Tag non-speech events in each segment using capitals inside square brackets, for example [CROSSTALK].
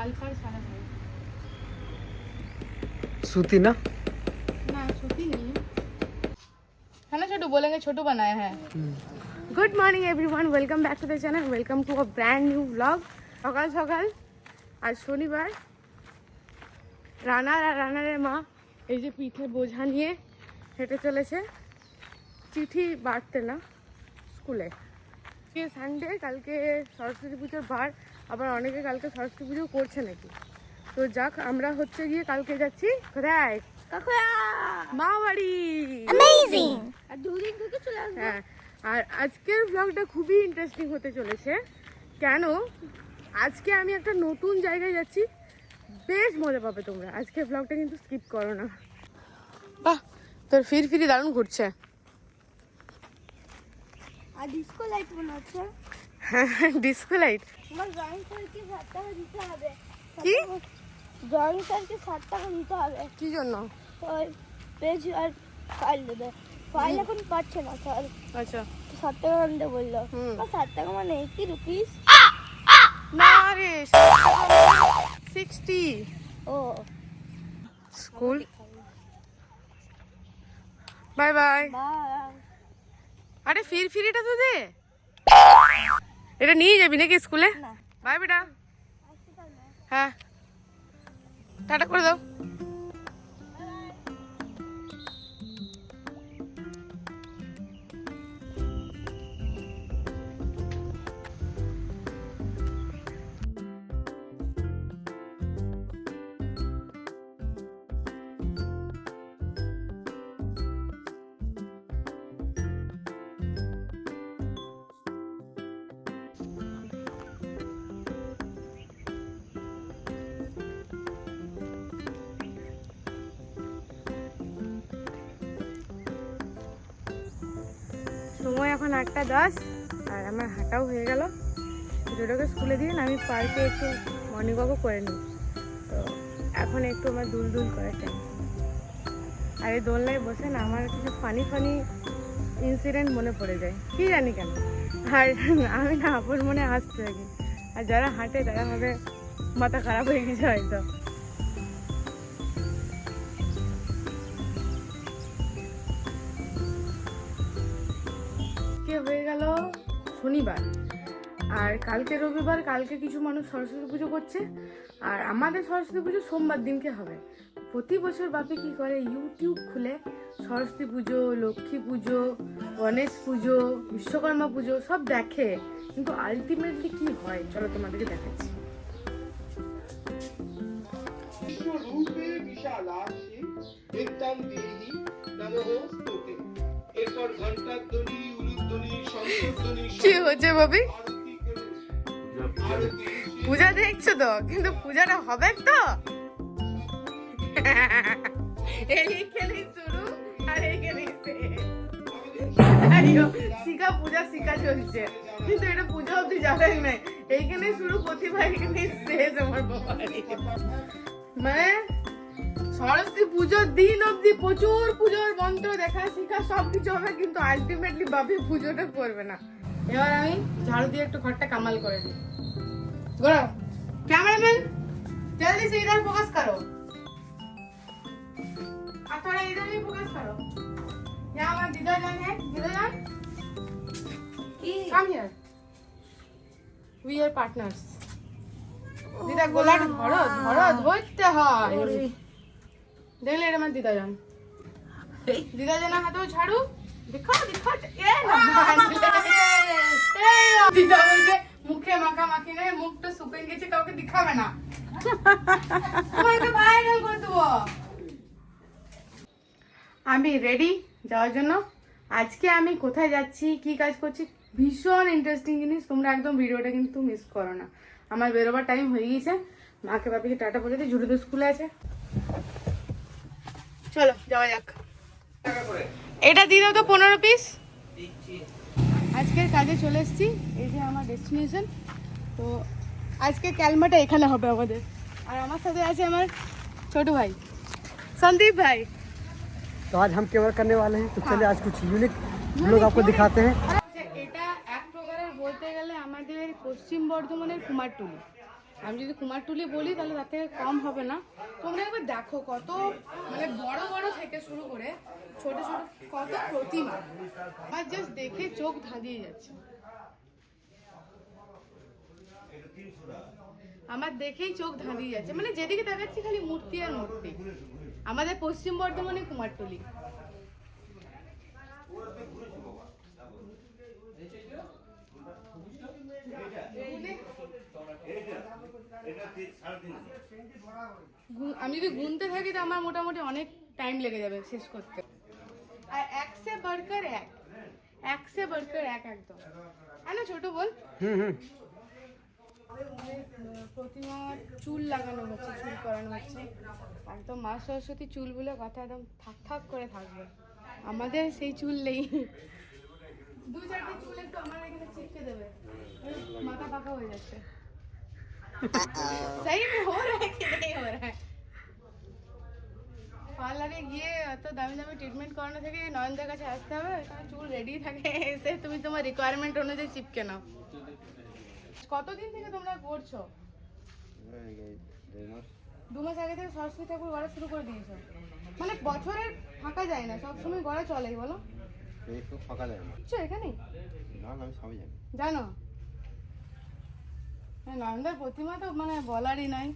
লাল পাড় সাদা শাড়ি সুতি না বানায় হ্যাঁ। Good morning everyone welcome back to the channel welcome to a brand new blog সকাল সকাল আর শনিবার। রানার আর রানারের মা এই যে পিঠে বোঝা নিয়ে হেঁটে চলেছে। চিঠি বাড়তে না স্কুলে। সানডে কালকে সরস্বতী পুজোর বার। আবার অনেকে কালকে সরস্বতী পুজো করছে নাকি? তো যাক আমরা হচ্ছে গিয়ে কালকে যাচ্ছি। কোথায়? মা বাড়ি আর দুদিন থেকে চলে আসব। হ্যাঁ আর আজকের ব্লগটা খুবই ইন্টারেস্টিং হতে চলেছে। কেন? আজকে আমি একটা নতুন জায়গায় যাচ্ছি। বেশ মজা পাবে তোমরা। আজকের ব্লগটা কিন্তু স্কিপ করো না। বাহ তোর ফির ফিরি দারুণ ঘুরছে। আর ডিস্কো লাইট মনে হচ্ছে। ডিসকো লাইট আমার ড্রয়িং স্যারকে ষাট টাকা দিতে হবে। কি? ড্রয়িং স্যারকে ষাট টাকা দিতে হবে। কি জন্য? ওই পেজ আর ফাইল দেবে। ফাইল এখন পাচ্ছে না স্যার আচ্ছা। ষাট টাকা আনতে বলল ষাট টাকা মানে এইটি রুপিস না রে সিক্সটি ও। স্কুল বাই বাই আরে ফির ফিরিটা তো দে। এটা নিয়ে যাবি নাকি স্কুলে? বাই বেটা। হ্যাঁ। টাটা করে দাও। সময় এখন আটটা দশ, আর আমার হাঁটাও হয়ে গেল। দুটোকে স্কুলে দিয়ে আমি পার্কে একটু মর্নিং ওয়াকও করে নিই। তো এখন একটু আমার দুল দুল করার টাইম আর এই দোলনায় বসে না আমার কিছু ফানি ফানি ইনসিডেন্ট মনে পড়ে যায়। কি জানি কেন? আর আমি না আপন মনে হাসতে থাকি। আর যারা হাঁটে তারা ভাবে মাথা খারাপ হয়ে গেছে হয়তো। কালকে রবিবার কালকে কিছু মানুষ সরস্বতী পুজো করছে। আর আমাদের সরস্বতী পুজো সোমবার দিনকে হবে। প্রতি বছর বাপি কি করে? ইউটিউব খুলে সরস্বতী পুজো লক্ষ্মী পুজো গণেশ পুজো বিশ্বকর্মা পুজো সব দেখে। কিন্তু আলটিমেটলি কি হয়? চলো তোমাদেরকে দেখাচ্ছি। কি হচ্ছে বাবি পূজা দেখছ তো? কিন্তু পূজাটা হবে তো? এইখানেই শুরু, আর এইখানেই। শিখা পূজা, শিখা চলছে। কিন্তু এটা পুজো অব্দি যাবেন না। এইখানে শুরু প্রতিভা এখানে শেষ আমার বাবা মানে সরস্বতী পুজোর দিন অব্দি প্রচুর পুজোর মন্ত্র দেখা, শিখা সব কিছু হবে, কিন্তু আলটিমেটলি বাপি পুজোটা করবে না। এবার আমি ঝাড়ু দিয়ে একটু ঘরটা কামাল করে দিই गौरव कैमरामैन जल्दी से इधर फोकस करो आप थोड़ा इधर भी फोकस करो यहाँ हमारा दीदा जान है दीदा जान come here we are partners দিদা গোলাটা ধরো ধরো ধরতে হয় দেখলে এটা আমার দিদা জান দিদা জানা হাতেও ঝাড়ু দিখাও দিখাও এ না এই মুখে মাখা মাখি নেই, মুখটা শুকিয়ে গেছে, কাউকে দেখাবে না। করে দেবো। আমি রেডি যাওয়ার জন্য। আজকে আমি কোথায় যাচ্ছি, কি কাজ করছি, ভীষণ ইন্টারেস্টিং জিনিস। তোমরা একদম ভিডিওটা কিন্তু মিস করো না। আমার বেরোবার টাইম হয়ে গিয়েছে। মাকে বাপিকে টাটা বলে দিই ঝুড়ি স্কুলে আছে। চলো, যাওয়া যাক। এটা দিয়ে দাও তো পনেরো পিস আজকের কাজে চলে এসেছি এই যে আমার ডেস্টিনেশন তো আজকে ক্যালমাটা এখানে হবে আমাদের আর আমার সাথে আছে আমার ছোট ভাই সন্দীপ ভাই तो आज हम केवल करने वाले हैं तो चलिए आज कुछ यूनिक हम लोग आपको दिखाते हैं আচ্ছা, এটা এক প্রকারের বলতে গেলে আমাদের পশ্চিম বর্ধমানের কুমারটুলি আমি যদি কুমারটুলি বলি, তাহলে তার থেকে কম হবে না। তোমরা একবার দেখো কত মানে বড় বড় থেকে শুরু করে ছোট ছোট কত প্রতিমা। আর জাস্ট দেখে চোখ ধাঁধিয়ে যাচ্ছে। আমার দেখেই চোখ ধাঁধিয়ে যাচ্ছে। মানে যেদিকে তাকাচ্ছি খালি মূর্তি আর মূর্তি। আমাদের পশ্চিম বর্ধমানে কুমারটুলি আমি যদি গুনতে থাকি তো আমার মোটামুটি অনেক টাইম লেগে যাবে শেষ করতে আর এক সে বাড়কার এক এক সে বাড়কার এক একদম হ্যাঁ না ছোট বল हम्म हम्म প্রতিমা চুল লাগানো হচ্ছে চুল করানো হচ্ছে একদম মা সরস্বতী চুল বলে কথা একদম থাক থাক করে থাকবে আমাদের সেই চুল নেই দু চারটে চুল একটু আমার এখানে চিপকে দেবে মাথা পাকা হয়ে যাচ্ছে सही में हो रहा है कि नहीं हो रहा है পার্লারে গিয়ে এত দামি দামি ট্রিটমেন্ট করানো থেকে নয়নদের কাছে আসতে হবে এখানে চুল রেডি থাকে, এসে তুমি তোমার রিকোয়ারমেন্ট অনুযায়ী চিপকে নাও। কতদিন থেকে তোমরা করছ? দু মাস আগে থেকে সরস্বতী ঠাকুর গড়া শুরু করে দিয়েছ। মানে বছরে ফাঁকা যায় না, সবসময় গড়া চলেই, বলো। তো ফাঁকা যায় না এখানে? না না আমি সবই জানি? জানো হ্যাঁ নয়নদার প্রতিমা তো মানে বলারই নাই।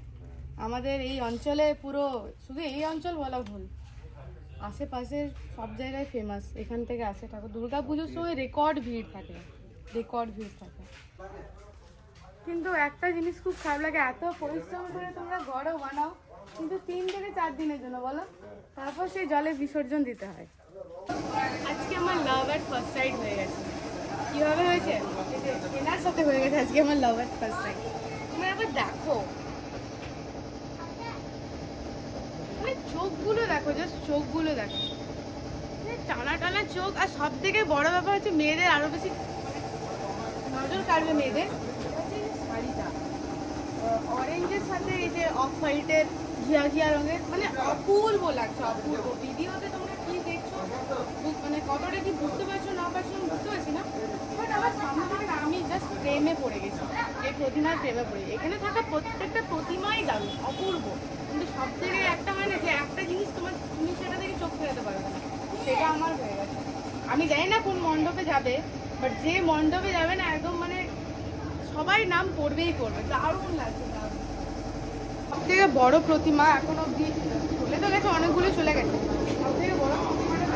আমাদের এই অঞ্চলে পুরো, শুধু এই অঞ্চল বলা ভুল। আশেপাশের সব জায়গায় ফেমাস এখান থেকে আসে ঠাকুর। দুর্গা পুজোর সময় রেকর্ড ভিড় থাকে। রেকর্ড ভিড় থাকে। কিন্তু একটা জিনিস খুব খারাপ লাগে, এত পরিশ্রম করে তোমরা গড়ো বানাও, কিন্তু তিন থেকে চার দিনের জন্য বলো? তারপর সেই জলে বিসর্জন দিতে হয়। আজকে আমার লাভ অ্যাট ফার্স্ট সাইড হয়ে গেছে। কীভাবে হয়েছে? এনার সাথে হয়ে গেছে আজকে আমার লাভ অ্যাট ফার্স্ট সাইড তোমরা একবার দেখো মানে চোখগুলো দেখো জাস্ট চোখগুলো দেখো। মানে টানা টানা চোখ, আর সব থেকে বড় ব্যাপার হচ্ছে মেয়েদের আরও বেশি নজর কাড়বে মেয়েদের। শাড়িটা। অরেঞ্জের সাথে এই যে অফ হোয়াইটের ঘিয়া ঘিয়া রঙের মানে অপূর্ব লাগছে, অপূর্ব। ভিডিওতে তোমরা কি দেখছ? মানে কতটা কি বুঝতে পারছ, না পারছ বুঝতে পারছি না। বাট আমার সামনে আমি জাস্ট প্রেমে পড়ে গেছি। এই প্রতিমার প্রেমে পড়ে এখানে থাকা প্রত্যেকটা প্রতিমাই দারুণ, অপূর্ব। কিন্তু সব থেকে একটা হয় না যে একটা জিনিস তোমার তুমি সেটা থেকে চোখ ফেরাতে পারবে না। সেটা আমার হয়ে গেছে। আমি জানি না কোন মণ্ডপে যাবে বাট যে মণ্ডপে যাবে না, একদম মানে সবাই নাম করবেই করবে দারুণ লাগছে সব থেকে বড় প্রতিমা এখন অব্দি চলে তো গেছে, অনেকগুলো চলে গেছে। সব থেকে বড় প্রতিমাটা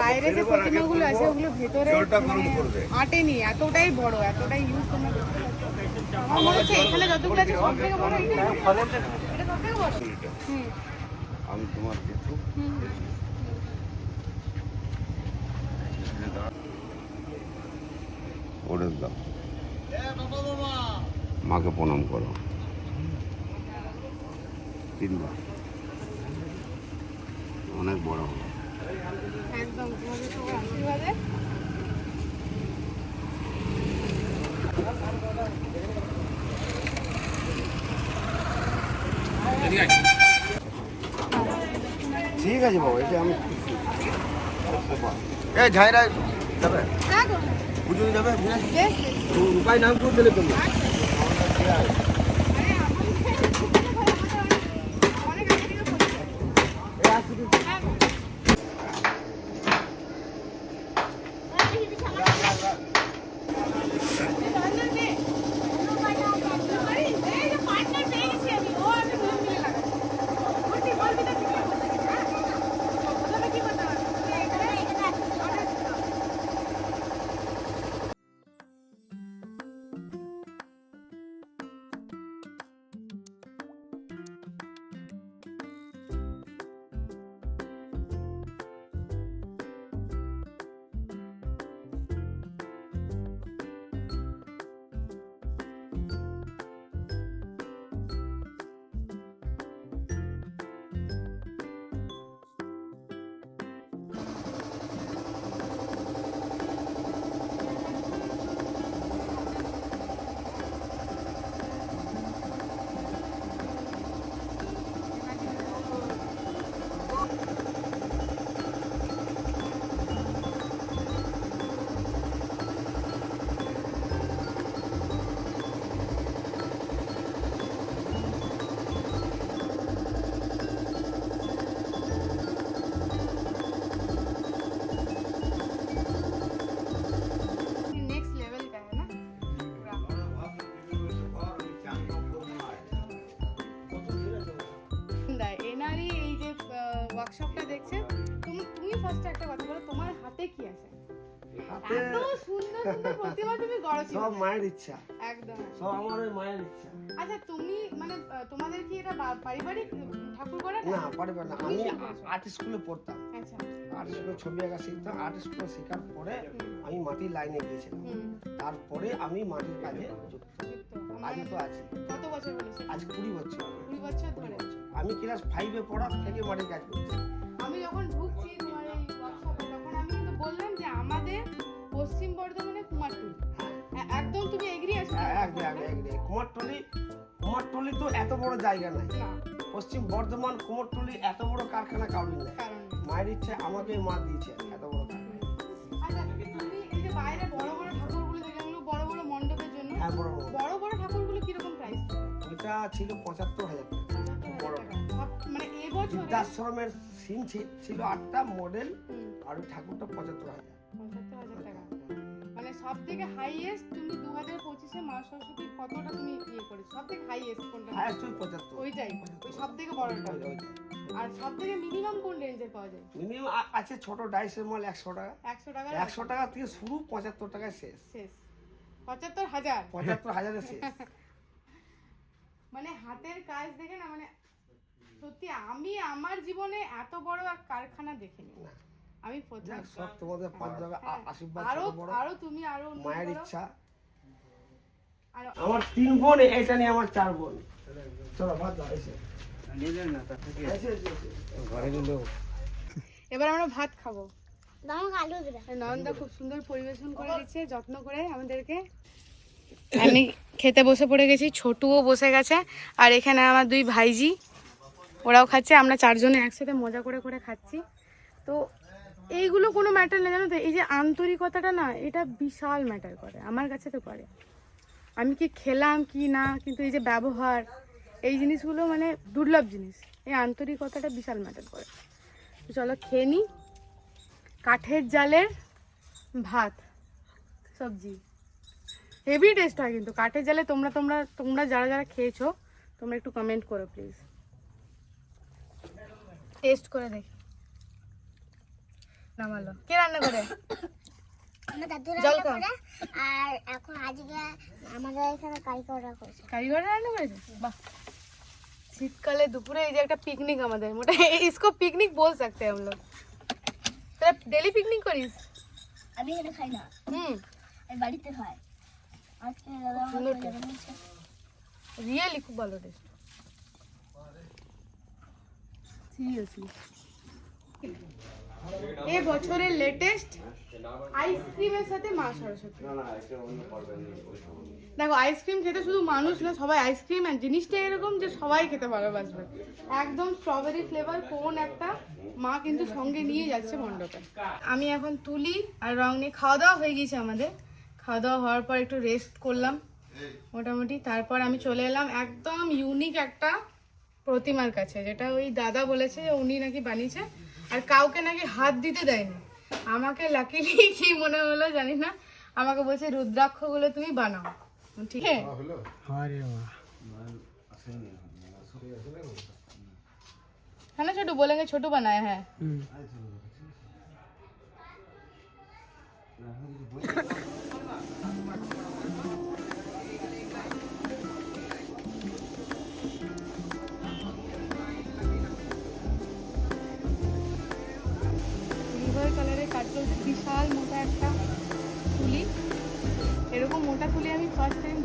বাইরে যে প্রতিমাগুলো আছে ওগুলো ভেতরে মানে আটেনি এতটাই বড় এতটাই ইউজ তোমরা আমার মনে হচ্ছে এখানে যতগুলো আছে সব থেকে বড় এটা সব থেকে বড়। আমি তোমার কিছু দাও মাকে প্রণাম করো। তিনবার। অনেক বড় হলো একদম তোমাদের সবার আশীর্বাদে। ঠিক আছে বাবা এটা আমি এ ঝাইরা যাবে? হ্যাঁ পুজো যাবে। উপায় নাম করে দিলে তুমি সব মায়ের ইচ্ছা। একদম। সব আমার ওই মায়ের ইচ্ছা। আচ্ছা তুমি মানে তোমাদের কি এটা পারিবারিক ঠাকুর করা না? না আমি আর্ট স্কুলে পড়তাম। আচ্ছা। আর্ট স্কুলে ছবি আঁকা শিখতাম। আর্ট স্কুলে শেখার পরে আমি মাটির লাইনে গিয়েছিলাম। তারপরে আমি মাটির কাজে যুক্ত। আজও তো আছি। কত বছর আজ কুড়ি বছর। কুড়ি বছর ধরে। আমি ক্লাস ফাইভে পড়ার থেকে মাটির কাজ করছি। আমি যখন ঢুকছি তোমার এই তখন আমি কিন্তু বললাম যে আমাদের পশ্চিম বর্ধমানে একদম একদম একদম। কুমারটুলি কুমারটুলি তো এত বড় জায়গা নাই। পশ্চিম বর্ধমান কুমারটুলি এত বড় কারখানা কাউরি নাই। মায়ের ইচ্ছে আমাকে মা দিয়েছে এত বড় আচ্ছা বাইরে বড় বড় ঠাকুরগুলো যেগুলো বড় বড় মণ্ডপের জন্য হ্যাঁ বড় বড়। বড় বড় ঠাকুরগুলো কীরকম প্রাইস ওইটা ছিল পঁচাত্তর হাজার মানে এবছরে বৃদ্ধাশ্রমের সিন ছিল আটটা মডেল আর ঠাকুরটা পঁচাত্তর হাজার। পঁচাত্তর হাজার টাকা। মানে সব থেকে হাইয়েস্ট তুমি দু হাজার পঁচিশে মা সরস্বতীর কতটা তুমি ইয়ে করেছ? সব থেকে হাইয়েস্ট কোনটা পঁচাত্তর। ওইটাই। ওই সব থেকে বড়টা। আর সব থেকে মিনিমাম কোন রেঞ্জের পাওয়া যায়? মিনিমাম আছে ছোট ডাইসের মাল একশো টাকা। একশো টাকা একশো টাকা থেকে শুরু পঁচাত্তর টাকায় শেষ। শেষ। পঁচাত্তর হাজার। পঁচাত্তর হাজারে শেষ। [LAUGHS] মানে হাতের কাজ দেখে না মানে সত্যি আমি আমার জীবনে এত বড় এক কারখানা দেখিনি। না। আমি প্রথম যাক সব তোমাদের পাঁচ হ্যাঁ। আশীর্বাদ আরও আরও তুমি আরও মায়ের ইচ্ছা। আর আমার তিন বোন এটা নিয়ে আমার চার বোন। চলো ভাত দাও এসে। এসে, এসে, এসে। এবার আমরা ভাত খাব। নন্দা খুব সুন্দর পরিবেশন করে দিচ্ছে যত্ন করে আমাদেরকে। আমি খেতে বসে পড়ে গেছি ছোটুও বসে গেছে আর এখানে আমার দুই ভাইজি ওরাও খাচ্ছে আমরা চারজনে একসাথে মজা করে করে খাচ্ছি। তো এইগুলো কোনো ম্যাটার না জানো তো? এই যে আন্তরিকতাটা না, এটা বিশাল ম্যাটার করে, আমার কাছে তো করে। আমি কি খেলাম কি না, কিন্তু এই যে ব্যবহার, এই জিনিসগুলো মানে দুর্লভ জিনিস। এই আন্তরিকতাটা বিশাল ম্যাটার করে। চলো খেয়ে নিই কাঠের জালের ভাত, সবজি। হেভি টেস্ট হয় কিন্তু। কাঠের জালে তোমরা তোমরা তোমরা যারা যারা খেয়েছো, তোমরা একটু কমেন্ট করো প্লিজ টেস্ট করে দেখি। নামালো কে রান্না করে আমার দাদু জল রান্না খাও। করে আর এখন আজকে আমাদের এখানে কারিগররা করেছে কারিগর রান্না করেছে বাহ শীতকালে দুপুরে এই যে একটা পিকনিক আমাদের মোটা इसको পিকনিক বল सकते हैं हम लोग তোরা ডেলি পিকনিক করিস আমি এখানে খাই না হুম আমি বাড়িতে খাই আজকে দাদা আমার সুন্দর খাইয়ে taste। দিয়েছে। রিয়েলি খুব ভালো টেস্ট সিরিয়াসলি এ বছরের লেটেস্ট আইসক্রিমের সাথে মা সরস্বতী। দেখো আইসক্রিম খেতে শুধু মানুষ না সবাই আইসক্রিম আর জিনিসটা এরকম যে সবাই খেতে ভালোবাসবে। একদম স্ট্রবেরি ফ্লেভার কোন একটা মা কিন্তু সঙ্গে নিয়ে যাচ্ছে মণ্ডপে। আমি এখন তুলি আর রং নিয়ে খাওয়া দাওয়া হয়ে গিয়েছে আমাদের। খাওয়া দাওয়া হওয়ার পর একটু রেস্ট করলাম। মোটামুটি তারপর আমি চলে এলাম একদম ইউনিক একটা প্রতিমার কাছে যেটা ওই দাদা বলেছে যে উনি নাকি বানিয়েছে। আর কাউকে নাকি হাত দিতে দেয়নি আমাকে লাকিলি কি মনে হলো জানি না আমাকে বলছে রুদ্রাক্ষগুলো তুমি বানাও ঠিক আছে अरे वाह है ना छोटू बोलेंगे छोटू बनाया है ফার্স্ট টাইম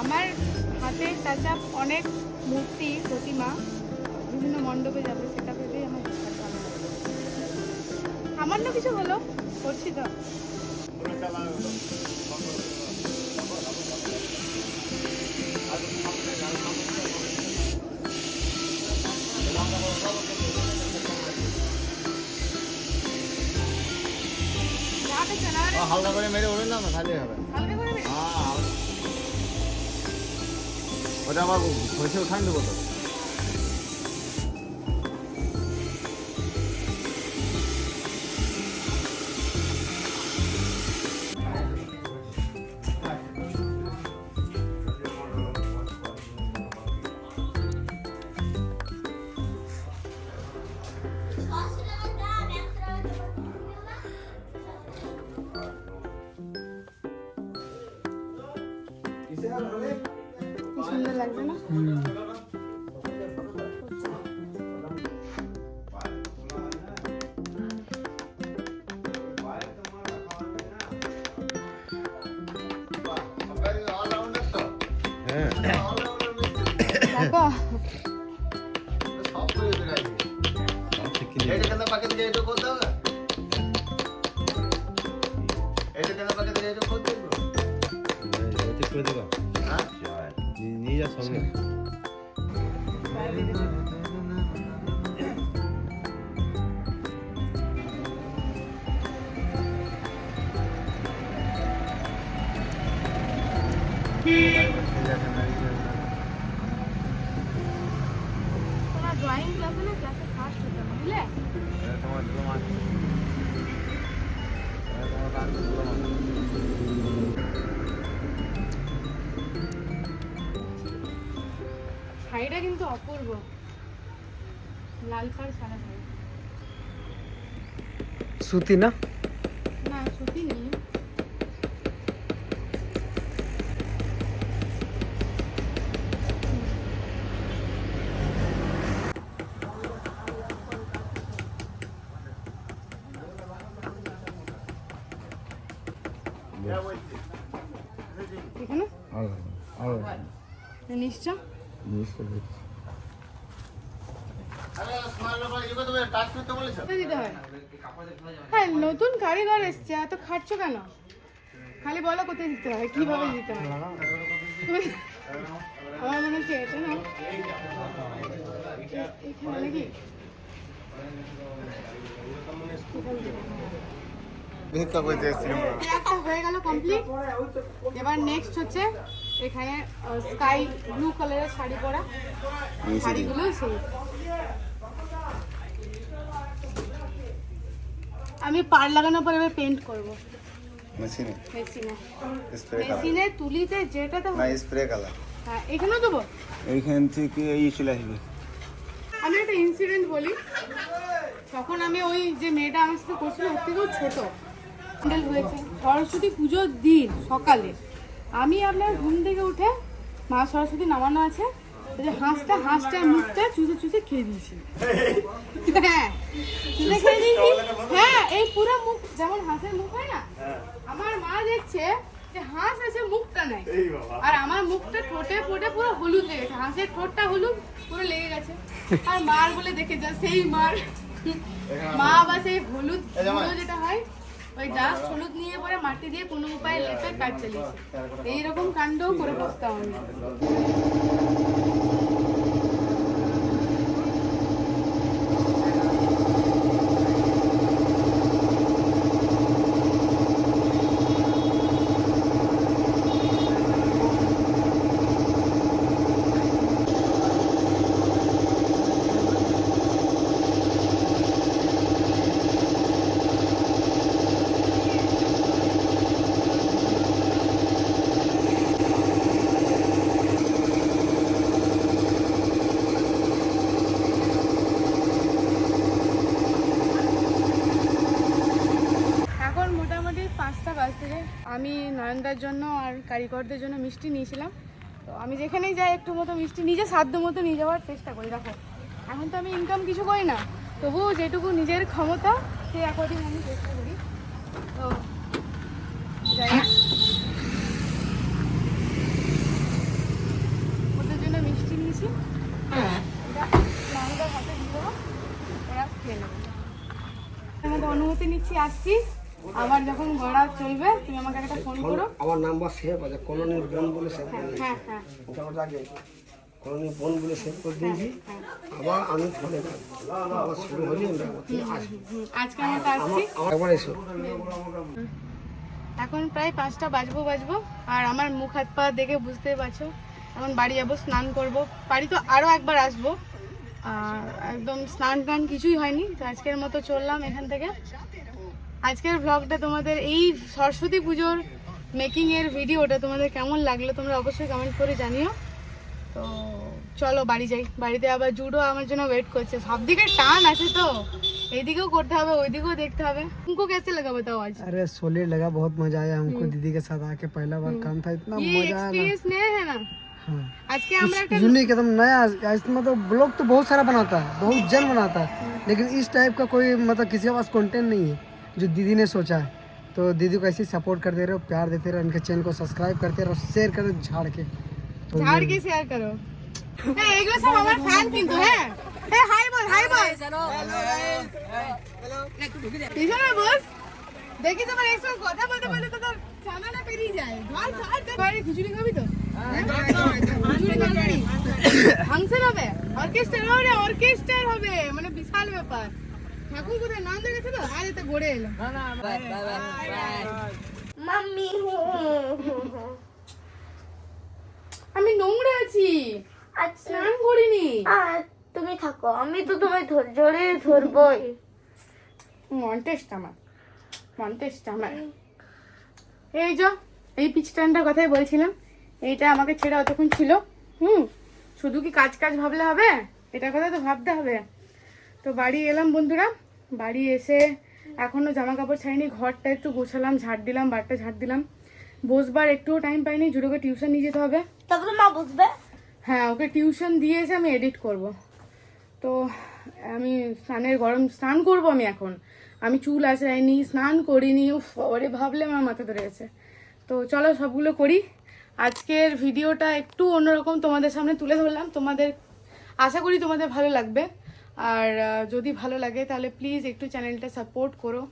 আমার হাতে টাচা অনেক মূর্তি, প্রতিমা, বিভিন্ন মণ্ডপে যাবে, সেটা ভেবেই আমার বিশ্বাস ভালো। সামান্য কিছু হলো করছি তো হালকা করে মেরে ওড়ে না খালি হবে। নে। ওটা আবার হয়েছে ওখানে দেবো তো। সুন্দর লাগছে না তোমার ড্রয়িং ক্লাসে না ক্লাসে ফার্স্ট হতে বুঝলে? তোমার তোমার শাড়িটা কিন্তু অপূর্ব। লাল পাড় সারা শাড়ি। সুতি না? হ্যাঁ? নতুন কারিগর এসছে এত খাটছো কেন? খালি বলো কোথায় দিতে হয় কীভাবে দিতে হয়? আমার মনে হচ্ছে এটা না? এখানে নাকি? ভিক্ষা করতে এসেছিলাম একটা হয়ে গেল কমপ্লিট এবার নেক্সট হচ্ছে এখানে স্কাই ব্লু কালারের শাড়ি পরা। শাড়িগুলো সেই। আমি পার লাগানোর পর এবার পেন্ট করব। মেশিনে মেশিনে স্প্রে মেশিনে তুলিতে যেটাতে না স্প্রে কালার হ্যাঁ এখানেও দেবো? এইখান থেকে এই চলে আসবে। আমি একটা ইনসিডেন্ট বলি। তখন আমি ওই যে মেয়েটা আমার সাথে করছিল ওর থেকেও ছোট। প্যান্ডেল হয়েছে। সরস্বতী পুজোর দিন সকালে আমি আপনার ঘুম থেকে উঠে মা সরস্বতী নামানো আছে। ওই যে হাঁসটা হাঁসটার মুখটা চুষে চুষে খেয়ে দিয়েছি। হ্যাঁ চুষে খেয়ে দিয়েছি। হ্যাঁ এই পুরো মুখ যেমন হাঁসের মুখ হয় না আমার মা দেখছে যে হাঁস আছে মুখটা নাই। আর আমার মুখটা ঠোঁটে ফোটে পুরো হলুদ লেগেছে হাঁসের ঠোঁটটা হলুদ পুরো লেগে গেছে। আর মার বলে দেখে যা সেই মার। মা বা সেই হলুদ যেটা হয় ওই ডাস্ট হলুদ নিয়ে পরে মাটি দিয়ে কোনো উপায়ে লেপে কাজ চালিয়েছে। এইরকম কাণ্ডও করে বসতাম আমি এখন মোটামুটি পাঁচটা বাজতে আমি নয়নদার জন্য আর কারিগরদের জন্য মিষ্টি নিয়েছিলাম তো আমি যেখানেই যাই একটু মতো মিষ্টি নিজে সাধ্য মতো নিয়ে যাওয়ার চেষ্টা করি দেখো এখন তো আমি ইনকাম কিছু করি না তবুও যেটুকু নিজের ক্ষমতা সেই অ্যাকর্ডিং আমি চেষ্টা করি তো যাই। ওদের জন্য মিষ্টি নিয়েছি অনুমতি নিচ্ছি আসছি আবার যখন গড়া চলবে তুমি আমাকে একটা ফোন করো। আমার নাম্বার সেভ আছে কলোনির বোন বলে সেভ হ্যাঁ করে হ্যাঁ হ্যাঁ। ওটা আগে কলোনির বোন বলে সেভ করে দিয়েছি। আবার আমি ফোনে আবার শুরু হলি আমরা আজকে আমরা তো আসছি। এসো। এখন প্রায় পাঁচটা বাজবো বাজবো। আর আমার মুখ হাত পা দেখে বুঝতে পারছ। এখন বাড়ি যাব স্নান করব। বাড়ি তো আরও একবার আসব। আর একদম স্নান টান কিছুই হয়নি। তো আজকের মতো চললাম এখান থেকে। আজকের ব্লগটা তোমাদের এই সরস্বতী পুজোর মেকিং এর ভিডিওটা তোমাদের কেমন লাগলো তোমরা অবশ্যই কমেন্ট করে জানিও তো চলো বাড়ি যাই বাড়িতে আবার জুডো আমার জন্য ওয়েট করছে সব দিকে টান আছে তো এইদিকেও করতে হবে ওইদিকেও দেখতে হবে तुमको कैसे लगा बताओ आज अरे सोलिड लगा बहुत मजा आया हमको दीदी के साथ आके पहला बार काम था इतना ये मजा आया ना एक्सपीरियंस नया है ना हाँ আজকে আমরা একটা यूनिक एकदम नया इसमें तो ब्लॉग तो बहुत सारा बनाता है बहुत जन बनाता है लेकिन इस टाइप का कोई मतलब किसी के पास कंटेंट नहीं है जो दीदी ने सोचा है तो दीदी को ऐसे ही सपोर्ट करते रहो प्यार देते रहो इनके चैनल को सब्सक्राइब करते रहो शेयर करो झाड़ के तो ঝাড় কে শেয়ার করো হ্যাঁ এগুলো সব আমার ফ্যান কিন্তু হ্যাঁ হ্যাঁ হাই বল হাই বল পিছনে বস দেখি তোমার এই সব কথা বলতে বলতে তো তোর চানাটা পেরিয়ে যায় ধর ধর ধর বাড়ি খিচুড়ি খাবি তো হ্যাঁ? খিচুড়ি তরকারি ফাংশন হবে অর্কেস্ট্রা হবে অর্কেস্ট্রার হবে মানে বিশাল ব্যাপার ঠাকুর কোথায়? নাম দেখেছে তো? আর এতে ঘুরে এলো। মাম্মি আমি নোংরা আছি। আচ্ছা। স্নান করিনি। তুমি থাকো। আমি তো তোমায় জোরে ধরবই। মন্টেস্ট আমার। মন্টেস্ট আমার। এই যো এই পিচ টানটার কথাই বলছিলাম। এইটা আমাকে ছেড়ে অতক্ষণ ছিল। হুম শুধু কি কাজ কাজ ভাবলে হবে? এটার কথা তো ভাবতে হবে। তো বাড়ি এলাম বন্ধুরা। বাড়ি এসে এখনও জামা কাপড় ছাড়িনি ঘরটা একটু গোছালাম ঝাড় দিলাম বাড়িটা ঝাড় দিলাম। বসবার একটুও টাইম পাইনি জুড়োকে টিউশন নিয়ে যেতে হবে। তারপরে মা বুঝবে হ্যাঁ ওকে টিউশন দিয়ে এসে আমি এডিট করব। তো আমি স্নানের গরম স্নান করব আমি এখন। আমি চুল আসাইনি স্নান করিনি উফ ওরে ভাবলে আমার মাথা ধরে গেছে। তো চলো সবগুলো করি। আজকের ভিডিওটা একটু অন্যরকম তোমাদের সামনে তুলে ধরলাম। তোমাদের আশা করি তোমাদের ভালো লাগবে। আর যদি ভালো লাগে তাহলে প্লিজ একটু চ্যানেলটা সাপোর্ট করো।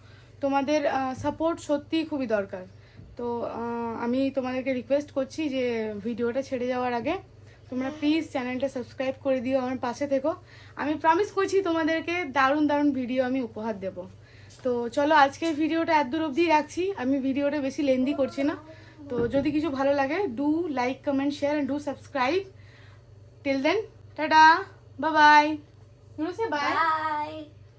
তোমাদের সাপোর্ট সত্যিই খুবই দরকার। তো আমি তোমাদেরকে রিকোয়েস্ট করছি যে ভিডিওটা ছেড়ে যাওয়ার আগে তোমরা প্লিজ চ্যানেলটা সাবস্ক্রাইব করে দিও আমার পাশে থেকো। আমি প্রমিস করছি তোমাদেরকে দারুণ দারুণ ভিডিও আমি উপহার দেব। তো চলো আজকের ভিডিওটা এত দূর অবধি রাখছি। আমি ভিডিওটা বেশি লেন্দি করছি না। তো যদি কিছু ভালো লাগে do like comment share and do subscribe till then tata bye bye bye bye